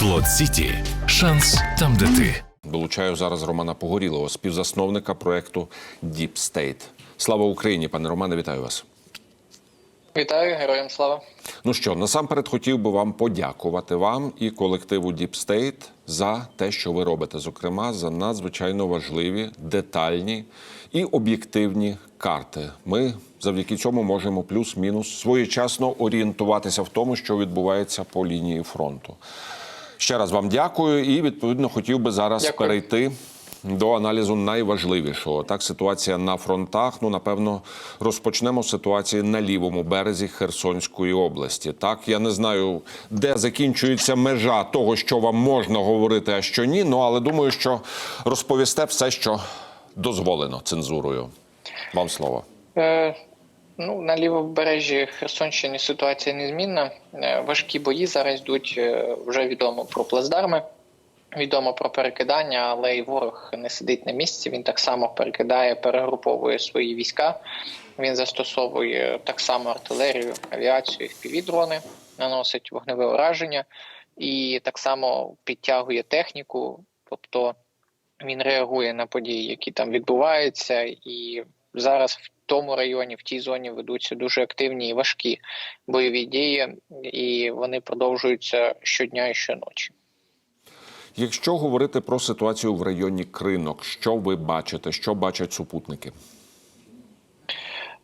Слот Сіті. Шанс там, де ти. Долучаю зараз Романа Погорілого, співзасновника проекту Deep State. Слава Україні, пане Романе, вітаю вас. Вітаю, героям слава. Ну що, насамперед хотів би вам подякувати вам і колективу Deep State за те, що ви робите, зокрема за надзвичайно важливі, детальні і об'єктивні карти. Ми завдяки цьому можемо плюс-мінус своєчасно орієнтуватися в тому, що відбувається по лінії фронту. Ще раз вам дякую і відповідно хотів би зараз Дякую. перейти до аналізу найважливішого. Так, ситуація на фронтах. Ну, напевно, розпочнемо з ситуації на лівому березі Херсонської області. Так, я не знаю, де закінчується межа того, що вам можна говорити, а що ні. Ну але думаю, що розповісте все, що дозволено цензурою. Вам слово. Ну, на лівобережжі Херсонщини ситуація незмінна. Е, важкі бої зараз йдуть. е, вже відомо про плацдарми, відомо про перекидання, але і ворог не сидить на місці. Він так само перекидає, перегруповує свої війська. Він застосовує так само артилерію, авіацію, впівдрони, наносить вогневе ураження і так само підтягує техніку, тобто він реагує на події, які там відбуваються, і зараз тому районі, в тій зоні ведуться дуже активні і важкі бойові дії, і вони продовжуються щодня і щоночі. Якщо говорити про ситуацію в районі Кринок, що ви бачите, що бачать супутники?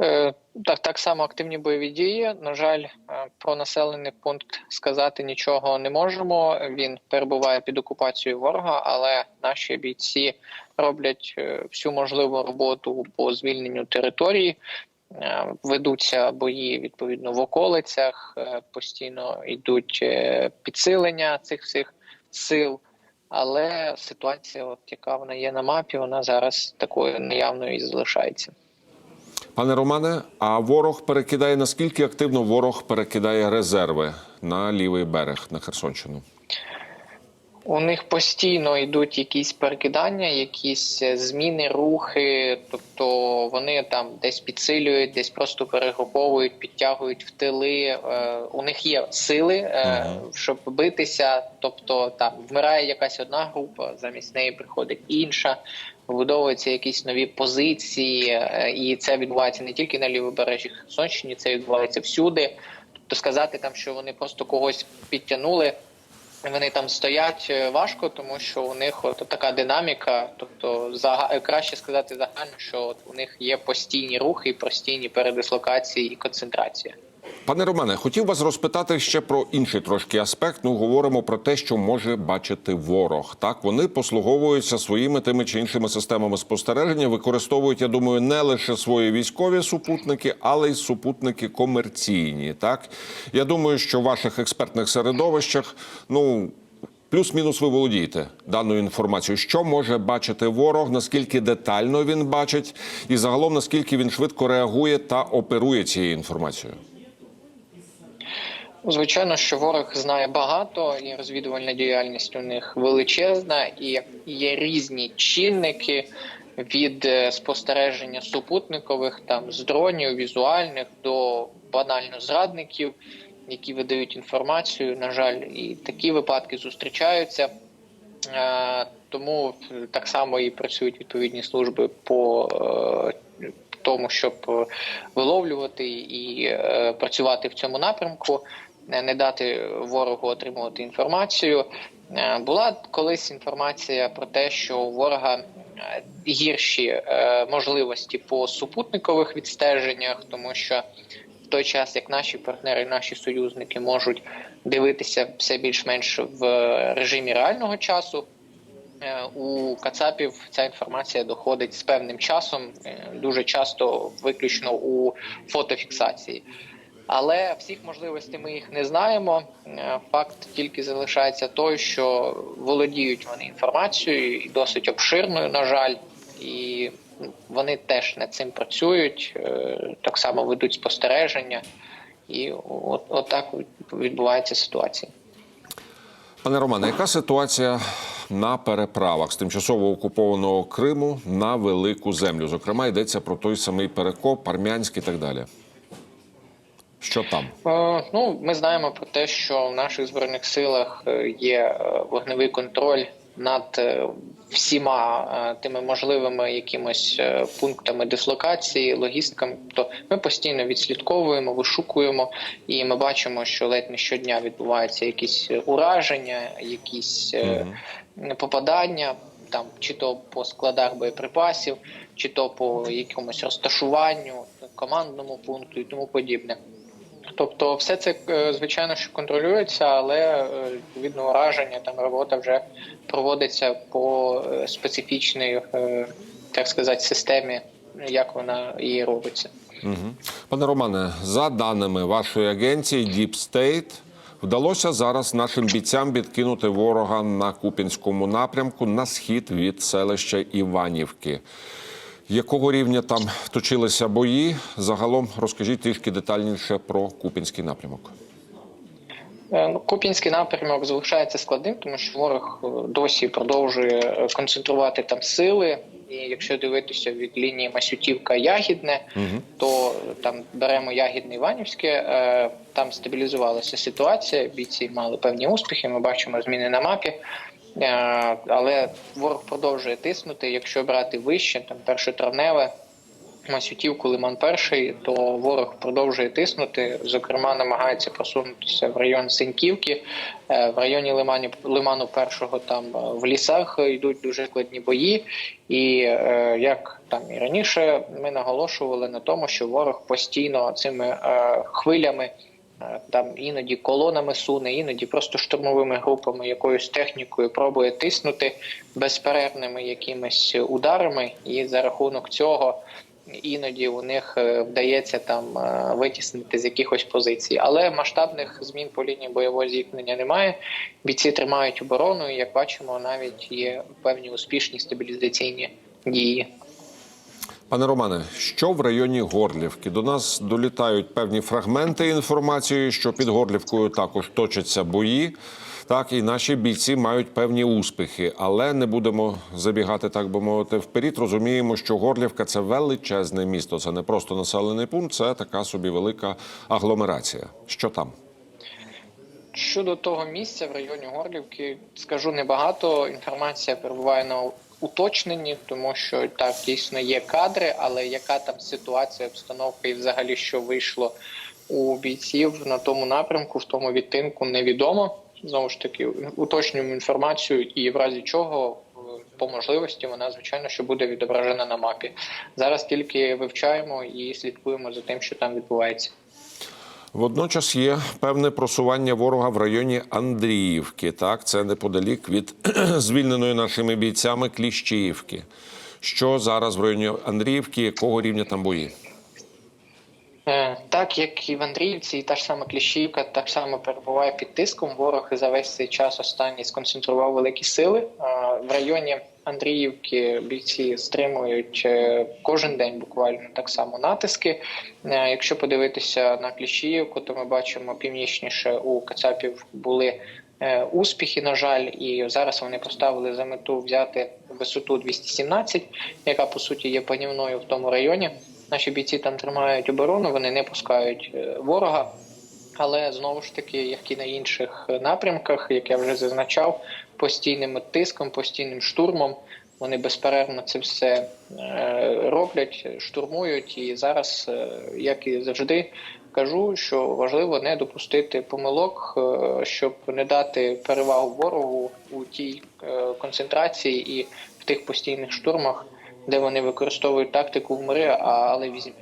Е, Так, так само активні бойові дії. На жаль, е, про населений пункт сказати нічого не можемо. Він перебуває під окупацією ворога, але наші бійці роблять е, всю можливу роботу по звільненню території. Ведуться бої відповідно в околицях, постійно йдуть підсилення цих всіх сил. Але ситуація, от яка вона є на мапі, вона зараз такою наявною і залишається. Пане Романе, а ворог перекидає наскільки активно ворог перекидає резерви на лівий берег на Херсонщину? У них постійно йдуть якісь перекидання, якісь е, зміни, рухи. Тобто вони там десь підсилюють, десь просто перегруповують, підтягують в тили. Е, у них є сили, е, щоб битися. Тобто там вмирає якась одна група, замість неї приходить інша. Вибудовуються якісь нові позиції, е, і це відбувається не тільки на лівобережжі Херсонщині, це відбувається всюди. Тобто сказати там, що вони просто когось підтягнули. Вони там стоять е, важко, тому що у них от така динаміка. Тобто, зага... краще сказати загально, що от у них є постійні рухи, постійні передислокації і концентрація. Пане Романе, хотів вас розпитати ще про інший трошки аспект. Ну, говоримо про те, що може бачити ворог. Так, вони послуговуються своїми тими чи іншими системами спостереження, використовують, я думаю, не лише свої військові супутники, але й супутники комерційні. Так, я думаю, що в ваших експертних середовищах, ну. Плюс-мінус ви володієте даною інформацією, що може бачити ворог, наскільки детально він бачить, і загалом наскільки він швидко реагує та оперує цією інформацією. Звичайно, що ворог знає багато, і розвідувальна діяльність у них величезна, і є різні чинники від е, спостереження супутникових, там з дронів, візуальних до банально зрадників, які видають інформацію. На жаль, і такі випадки зустрічаються. Е, Тому так само і працюють відповідні служби по е, тому, щоб виловлювати і працювати в цьому напрямку, не дати ворогу отримувати інформацію. Е, Була колись інформація про те, що у ворога е, гірші е, можливості по супутникових відстеженнях, тому що в той час як наші партнери, наші союзники можуть дивитися все більш-менш в режимі реального часу. У Кацапів ця інформація доходить з певним часом, дуже часто виключно у фотофіксації. Але всіх можливостей ми їх не знаємо. Е, Факт тільки залишається той, що володіють вони інформацією і досить обширною, на жаль, і ну, вони теж над цим працюють, е, так само ведуть спостереження, і от, от так відбувається ситуація. Пане Романе, яка ситуація на переправах з тимчасово окупованого Криму на велику землю? Зокрема, йдеться про той самий Перекоп, Армянськ і так далі. Що там? Е, Ну, ми знаємо про те, що в наших збройних силах е, є е, вогневий контроль над всіма тими можливими якимось пунктами дислокації, логістиками. Тобто ми постійно відслідковуємо, вишукуємо, і ми бачимо, що ледь не щодня відбуваються якісь ураження, якісь е, попадання. Там чи то по складах боєприпасів, чи то по якомусь розташуванню, командному пункту і тому подібне. Тобто, все це е, звичайно що контролюється, але е, відповідно ураження там робота вже проводиться по е, специфічній, так сказати, системі, як вона і робиться. Пане Романе, за даними вашої агенції Deep State, вдалося зараз нашим бійцям відкинути ворога на Купінському напрямку на схід від селища Іванівки. Якого рівня там точилися бої? Загалом розкажіть трішки детальніше про Купінський напрямок. Е, Ну, Куп'янський напрямок залишається складним, тому що ворог е, досі продовжує е, концентрувати там сили. І якщо дивитися від лінії Масютівка Ягідне, то е, там беремо Ягідне Іванівське, там стабілізувалася ситуація. Бійці мали певні успіхи. Ми бачимо зміни на мапі. Е, Але ворог продовжує тиснути. Якщо брати вище, там першотравневе, Масютівку, Лиман перший, то ворог продовжує тиснути. Зокрема, намагається просунутися в район Синьківки. Е, В районі Лимані Лиману першого там е, в лісах йдуть дуже складні бої. І як там і раніше ми наголошували на тому, що ворог постійно цими хвилями. Там іноді колонами суне, іноді просто штурмовими групами, якоюсь технікою пробує тиснути безперервними якимись ударами, і за рахунок цього іноді у них е, вдається там е, витіснити з якихось позицій. Але масштабних змін по лінії бойового зіткнення немає. Бійці тримають оборону, і як бачимо, навіть є певні успішні стабілізаційні дії. Пане Романе, що в районі Горлівки? До нас долітають певні фрагменти інформації, що під Горлівкою також точаться бої. Так, і наші бійці мають певні успіхи, але не будемо забігати, так би мовити, вперед. Розуміємо, що Горлівка це величезне місто. Це не просто населений пункт, це така собі велика агломерація. Що там? Щодо того місця в районі Горлівки, скажу небагато. Інформація перебуває на уточненні, тому що так дійсно є кадри, але яка там ситуація, обстановка і взагалі що вийшло у бійців на тому напрямку, в тому відтинку, невідомо. Знову ж таки, уточнюємо інформацію, і в разі чого е, по можливості вона звичайно що буде відображена на мапі. Зараз тільки вивчаємо і слідкуємо за тим, що там відбувається. Водночас є певне просування ворога в районі Андріївки. Так, це неподалік від звільненої нашими бійцями Кліщіївки. Що зараз в районі Андріївки, якого рівня там бої? Е, Так як і в Андріївці, і та ж сама Кліщівка так само перебуває під тиском. Ворог за весь цей час останній сконцентрував великі сили. Е, В районі Андріївки бійці стримують е, кожен день буквально так само натиски. Якщо подивитися на Кліщіївку, то ми бачимо північніше у Кацапів були успіхи, на жаль, і зараз вони поставили за мету взяти висоту 217, яка по суті є панівною в тому районі. Наші бійці там тримають оборону, вони не пускають е, ворога. Але знову ж таки, як і на інших напрямках, як я вже зазначав, постійним тиском, постійним штурмом вони безперервно це все е, роблять, штурмують. І зараз, е, як і завжди, кажу, що важливо не допустити помилок, щоб не дати перевагу ворогу у тій концентрації і в тих постійних штурмах, де вони використовують тактику вмри, але візьми.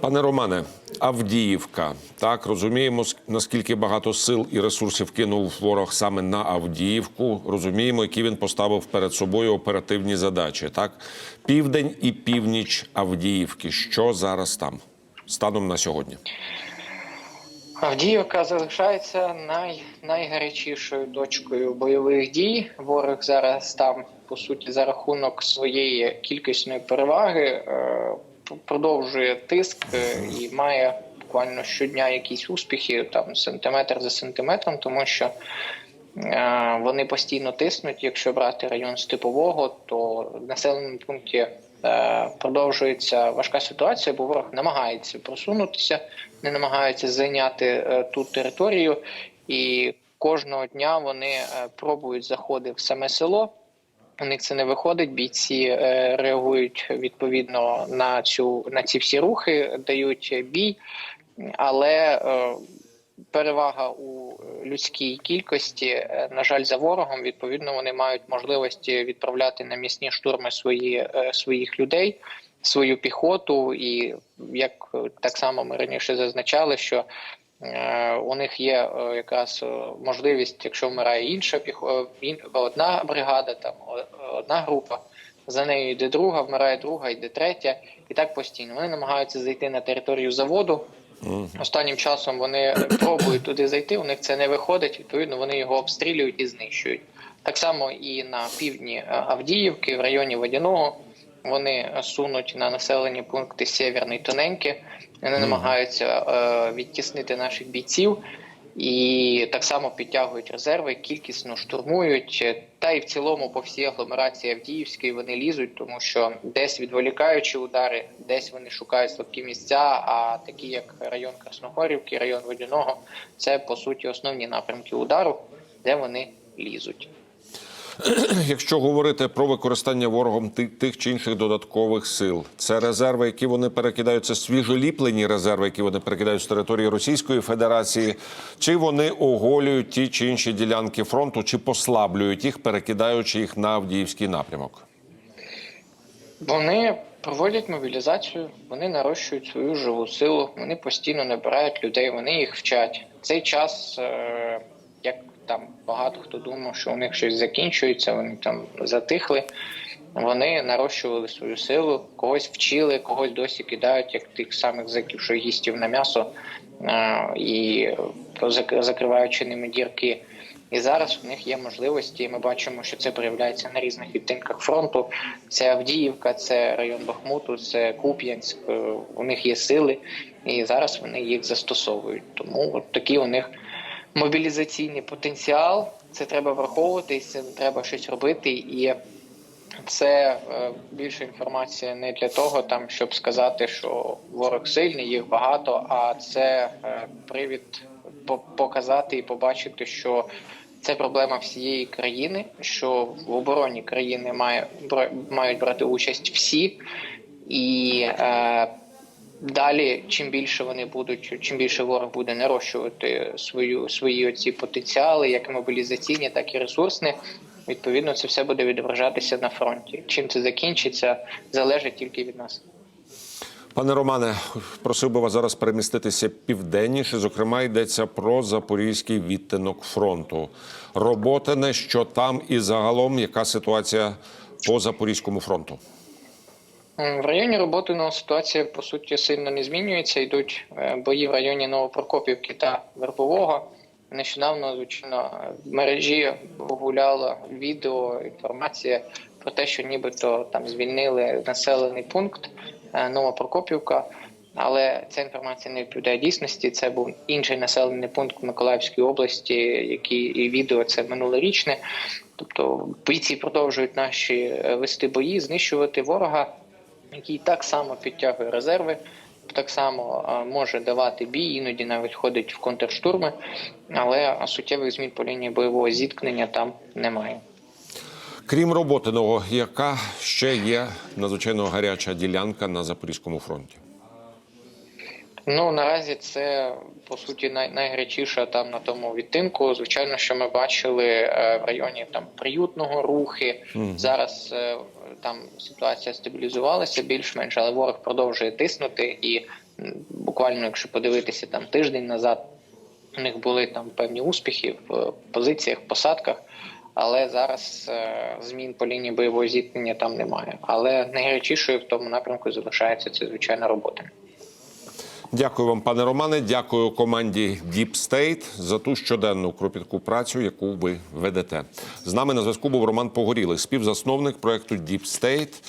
Пане Романе, Авдіївка. Так розуміємо, наскільки багато сил і ресурсів кинув ворог саме на Авдіївку. Розуміємо, які він поставив перед собою оперативні задачі. Так, південь і північ Авдіївки. Що зараз там станом на сьогодні? Авдіївка залишається най, найгарячішою точкою бойових дій. Ворог зараз там, по суті, за рахунок своєї кількісної переваги е, продовжує тиск е, і має буквально щодня якісь успіхи, там сантиметр за сантиметром, тому що е, вони постійно тиснуть. Якщо брати район Степового, то в населеному пункті продовжується важка ситуація, бо ворог намагається просунутися, не намагається зайняти ту територію, і кожного дня вони пробують заходи в саме село. У них це не виходить. Бійці е, реагують відповідно на цю на ці всі рухи, дають бій, але е, перевага у людській кількості. Е, На жаль, за ворогом відповідно вони мають можливості відправляти на місні штурми свої своїх людей, свою піхоту, і як так само ми раніше зазначали, що У них є е, якраз е, можливість, якщо вмирає інша одна бригада, там одна група, за нею йде друга, вмирає друга, йде третя, і так постійно. Вони намагаються зайти на територію заводу. Останнім часом вони пробують туди зайти. У них це не виходить. Відповідно, вони його обстрілюють і знищують. Так само і на півдні е, Авдіївки, в районі Водяного, вони сунуть на населені пункти Сєвєрний Тоненьке. Вони намагаються е, відтіснити наших бійців і так само підтягують резерви, кількісно штурмують. Та й в цілому по всій агломерації Авдіївської вони лізуть, тому що десь відволікаючи удари, десь вони шукають слабкі місця. А такі як район Красногорівки, район Водяного, це по суті основні напрямки удару, де вони лізуть. Якщо говорити про використання ворогом тих чи інших додаткових сил, це резерви, які вони перекидають, це свіжоліплені резерви, які вони перекидають з території Російської Федерації, чи вони оголюють ті чи інші ділянки фронту, чи послаблюють їх, перекидаючи їх на Авдіївський напрямок. Вони проводять мобілізацію, вони нарощують свою живу силу, вони постійно набирають людей, вони їх вчать. Цей час, е, як там багато хто думав, що у них щось закінчується, вони там затихли. Вони нарощували свою силу, когось вчили, когось досі кидають, як тих самих зеків, що їстів на м'ясо і зак- закриваючи ними дірки. І зараз у них є можливості. і Ми бачимо, що це проявляється на різних відтинках фронту. Це Авдіївка, це район Бахмуту, це Куп'янськ. Е, У них є сили, і зараз вони їх застосовують. Тому от такий у них мобілізаційний потенціал. Це треба враховувати, цим треба щось робити. І це е, більше інформація не для того, там щоб сказати, що ворог сильний, їх багато. А це е, привід по- показати і побачити, що це проблема всієї країни, що в обороні країни має мають брати участь всі, і е, далі, чим більше вони будуть, чим більше ворог буде нарощувати свою свої оці потенціали, як мобілізаційні, так і ресурсні. Відповідно, це все буде відображатися на фронті. Чим це закінчиться, залежить тільки від нас. Пане Романе, просив би вас зараз переміститися південніше. Зокрема, йдеться про запорізький відтинок фронту. Роботине, що там і загалом яка ситуація по запорізькому фронту. В районі Роботиного ситуація по суті сильно не змінюється. Йдуть е, бої в районі Новопрокопівки та Вербового. Нещодавно, звичайно, в мережі гуляло відео, інформація про те, що нібито там звільнили населений пункт е, Новопрокопівка. Але ця інформація не відповідає дійсності. Це був інший населений пункт в Миколаївській області, який і відео це минулорічне. Тобто бійці продовжують наші е, вести бої, знищувати ворога який так само підтягує резерви, так само може давати бій, іноді навіть ходить в контрштурми, але суттєвих змін по лінії бойового зіткнення там немає. Крім роботиного, яка ще є надзвичайно гаряча ділянка на запорізькому фронті? Ну наразі це по суті най, найгарячіша там на тому відтинку. Звичайно, що ми бачили е, в районі там приютного рухи. Зараз е, там ситуація стабілізувалася більш-менш, але ворог продовжує тиснути. І буквально, якщо подивитися там тиждень назад, у них були там певні успіхи в позиціях, посадках. Але зараз е, змін по лінії бойового зіткнення там немає. Але найгарячішою в тому напрямку залишається це звичайна робота. Дякую вам, пане Романе. Дякую команді Deep State за ту щоденну кропітку працю, яку ви ведете. З нами на зв'язку був Роман Погорілий, співзасновник проекту Deep State.